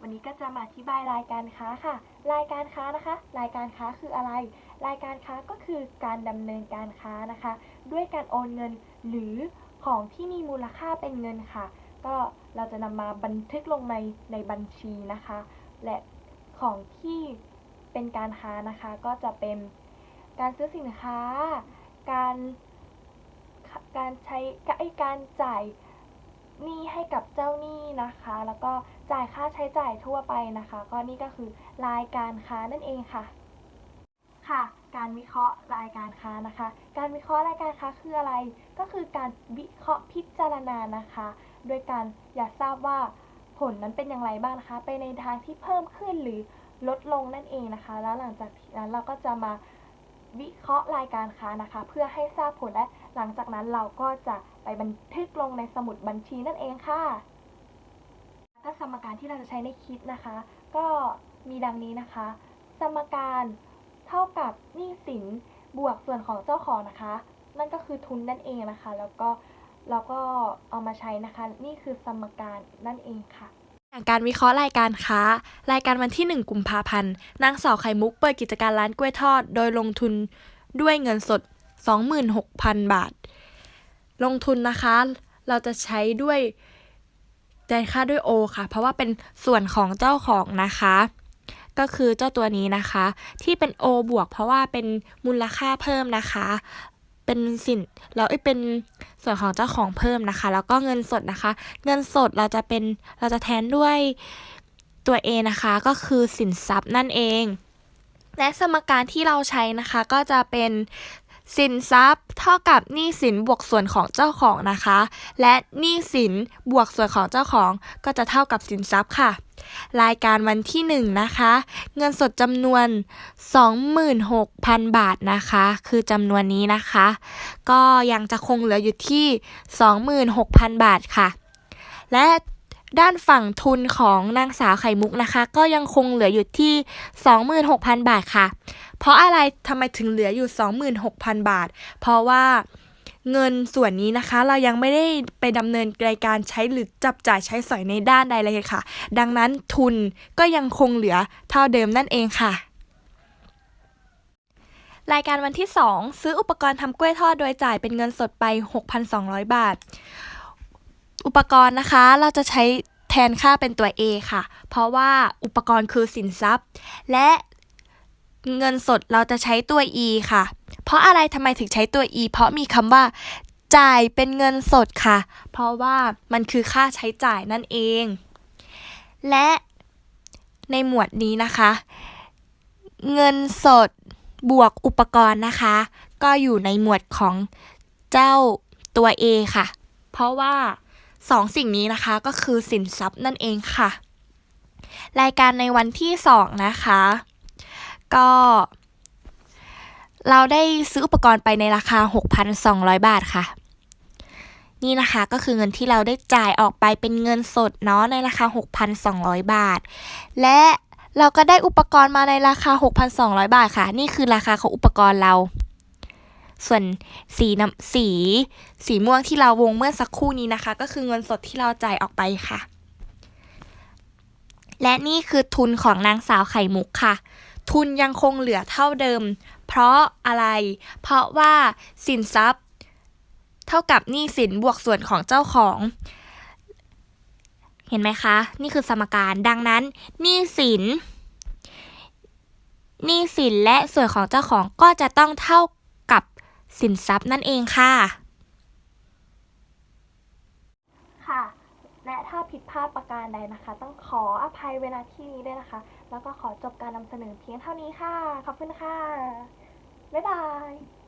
วันนี้ก็จะมาอธิบายรายการค้าค่ะ รายการค้านะคะ รายการค้าคืออะไร รายการค้าก็คือการดำเนินการค้านะคะ ด้วยการโอนเงินหรือของที่มีมูลค่าเป็นเงินค่ะ ก็เราจะนำมาบันทึกลงในในบัญชีนะคะ และของที่เป็นการค้านะคะ ก็จะเป็นการซื้อสินค้า การการใช้การจ่าย หนี้ให้กับเจ้าหนี้นะคะ แล้วก็จ่ายค่าใช้จ่ายทั่วไปนะคะ ก็นี่ก็คือรายการค้านั่นเองค่ะ ค่ะ การวิเคราะห์รายการค้านะคะ การวิเคราะห์รายการค้าคืออะไร ก็คือการวิเคราะห์พิจารณานะคะ โดยการอยากทราบว่าผลนั้นเป็นอย่างไรบ้างนะคะ ไปในทางที่เพิ่มขึ้นหรือลดลงนั่นเองนะคะ แล้วหลังจากนั้นเราก็จะมาวิเคราะห์รายการค้านะคะ เพื่อให้ทราบผลและหลังจากนั้นเราก็จะ ไปบันทึกลงในสมุดบัญชีนั่นเองค่ะถ้าสมการที่เราจะใช้ในคิดนะคะ ก็มีดังนี้นะคะ สมการเท่ากับหนี้สินบวกส่วนของเจ้าของนะคะ นั่นก็คือทุนนั่นเองนะคะ แล้วก็เราก็เอามาใช้นะคะ นี่คือสมการนั่นเองค่ะอย่างการวิเคราะห์รายการค้า รายการวันที่ 1 กุมภาพันธ์นางสาวไข่มุกเปิดกิจการร้านกล้วยทอด โดยลงทุนด้วยเงินสด 26,000 บาท ลงทุนนะคะ เราจะใช้ด้วยจ่ายค่าด้วยโอค่ะ เพราะว่าเป็นส่วนของเจ้าของนะคะ ก็คือเจ้าตัวนี้นะคะ ที่เป็น O บวก เพราะว่าเป็นมูลค่าเพิ่มนะคะ เป็นสินแล้วเอ้ยเป็นส่วนของเจ้าของเพิ่มนะคะ แล้วก็เงินสดนะคะ เงินสดเราจะเป็นเราจะแทนด้วยตัว A นะคะ ก็คือสินทรัพย์นั่นเอง และสมการที่เราใช้นะคะก็จะเป็น สินทรัพย์ เท่ากับหนี้สินบวกส่วนของเจ้าของนะคะ และหนี้สินบวกส่วนของเจ้าของก็จะเท่ากับสินทรัพย์ค่ะ รายการวันที่ 1 นะคะ เงินสดจำนวน 26,000 บาทนะคะ คือจำนวนนี้นะคะ ก็ยังจะคงเหลืออยู่ที่ 26,000 บาทค่ะ และด้านฝั่งทุนของนางสาวไข่มุกนะคะ ก็ยังคงเหลืออยู่ที่ 26,000 บาทค่ะ เพราะอะไรทำไมถึงเหลืออยู่ 26,000 บาท เพราะว่าเงินส่วนนี้นะคะ เรายังไม่ได้ไปดำเนินรายการใช้หรือจับจ่ายใช้สอยในด้านใดเลยค่ะ ดังนั้นทุนก็ยังคงเหลือเท่าเดิมนั่นเองค่ะรายการวันที่ 2 ซื้ออุปกรณ์ทำกล้วยทอดโดยจ่ายเป็นเงินสดไป 6,200 บาท อุปกรณ์นะคะเราจะใช้แทนค่าเป็นตัว A ค่ะ เพราะว่าอุปกรณ์คือสินทรัพย์ และ เงินสดเราจะใช้ตัว E ค่ะ เพราะอะไรทำไมถึงใช้ตัว E เพราะมีคำว่า จ่ายเป็นเงินสดค่ะ เพราะว่ามันคือค่าใช้จ่ายนั่นเอง และในหมวดนี้นะคะ เงินสดบวกอุปกรณ์นะคะ ก็อยู่ในหมวดของเจ้าตัว A ค่ะ เพราะว่าสองสิ่งนี้นะคะก็คือสินทรัพย์นั่นเองค่ะ รายการในวันที่สองนะคะ ก็ เราได้ซื้ออุปกรณ์ไปในราคา 6,200 บาทค่ะ นี่นะคะก็คือเงินที่เราได้จ่ายออกไปเป็นเงินสดเนาะในราคา 6,200 บาท และเราก็ได้อุปกรณ์มาในราคา 6,200 บาทค่ะ นี่คือราคาของอุปกรณ์เรา ส่วนสีน้ำสี สีม่วงที่เราวงเมื่อสักครู่นี้นะคะ ก็คือเงินสดที่เราจ่ายออกไปค่ะ และนี่คือทุนของนางสาวไข่มุกค่ะ ทุนยังคงเหลือเท่าเดิม เพราะอะไร เพราะว่าสินทรัพย์ เท่ากับหนี้สินบวกส่วนของเจ้าของ เห็นไหมคะ นี่คือสมการดังนั้นหนี้สินหนี้สินและส่วนของเจ้าของก็จะต้องเท่ากับสินทรัพย์นั่นเองค่ะ และถ้าผิดพลาดประการใดนะคะ ต้องขออภัยเวลาที่นี้ด้วยนะคะ แล้วก็ขอจบการนำเสนอเพียงเท่านี้ค่ะ ขอบคุณค่ะ บ๊ายบาย